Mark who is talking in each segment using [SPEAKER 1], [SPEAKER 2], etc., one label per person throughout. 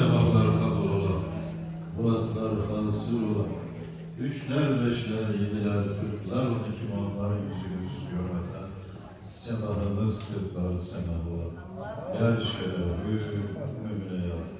[SPEAKER 1] sevaplar kabul olan, muratlar hasıl olan, Üçler, beşler, yediler, kırklar, on iki mamlar yüzü yüzüyor vatan. Semalarınız kırklar semalar. Her şerefü mümine
[SPEAKER 2] yaptı.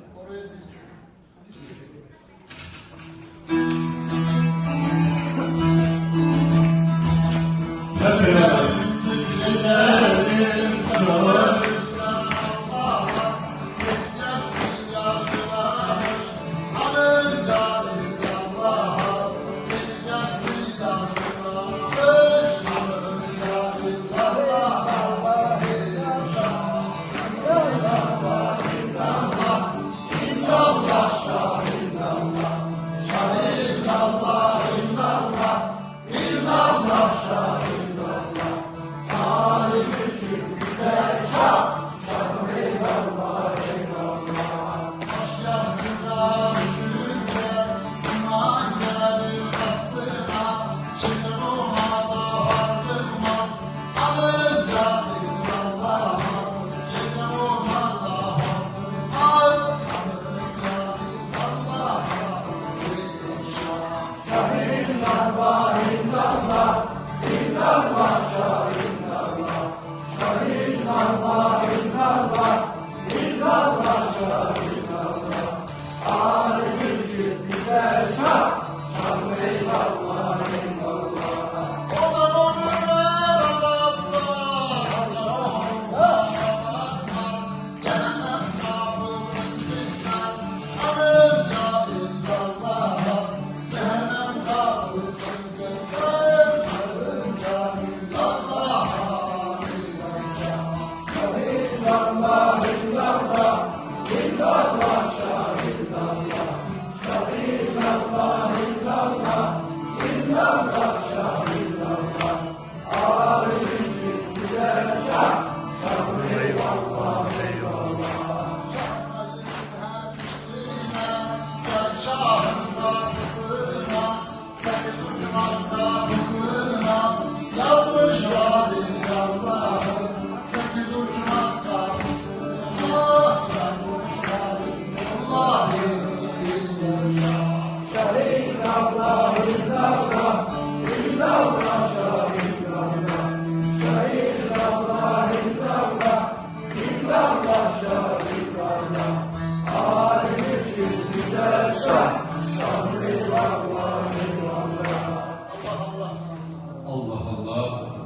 [SPEAKER 2] Allah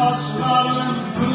[SPEAKER 2] Taşların duvarı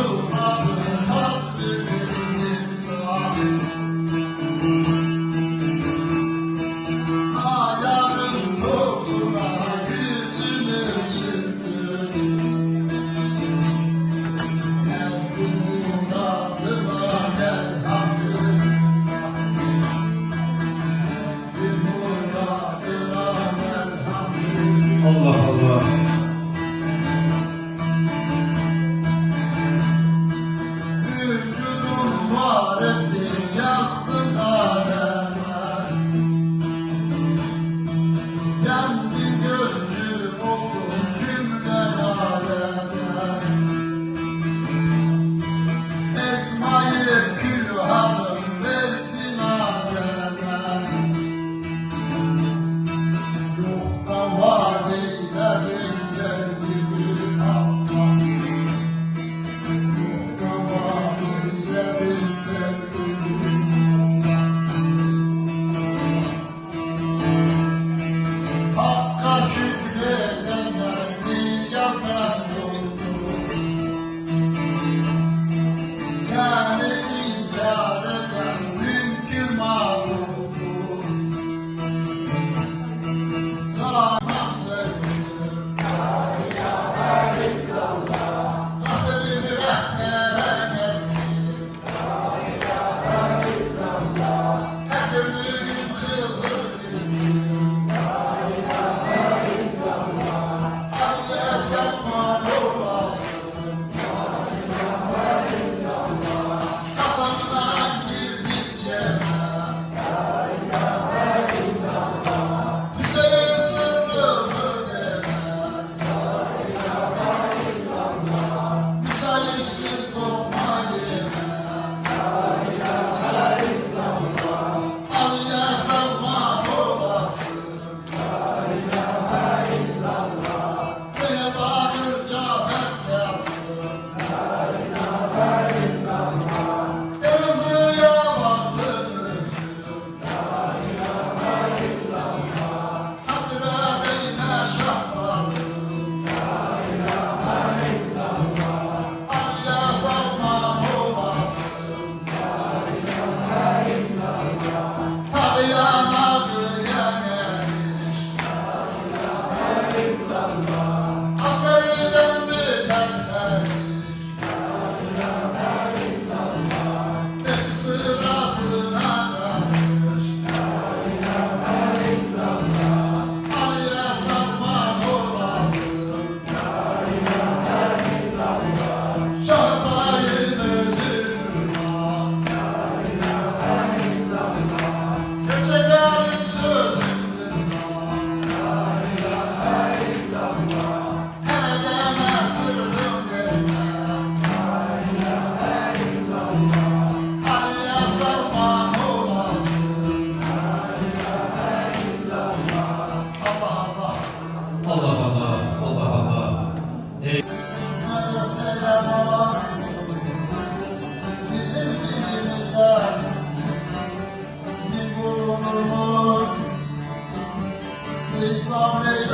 [SPEAKER 2] Amen.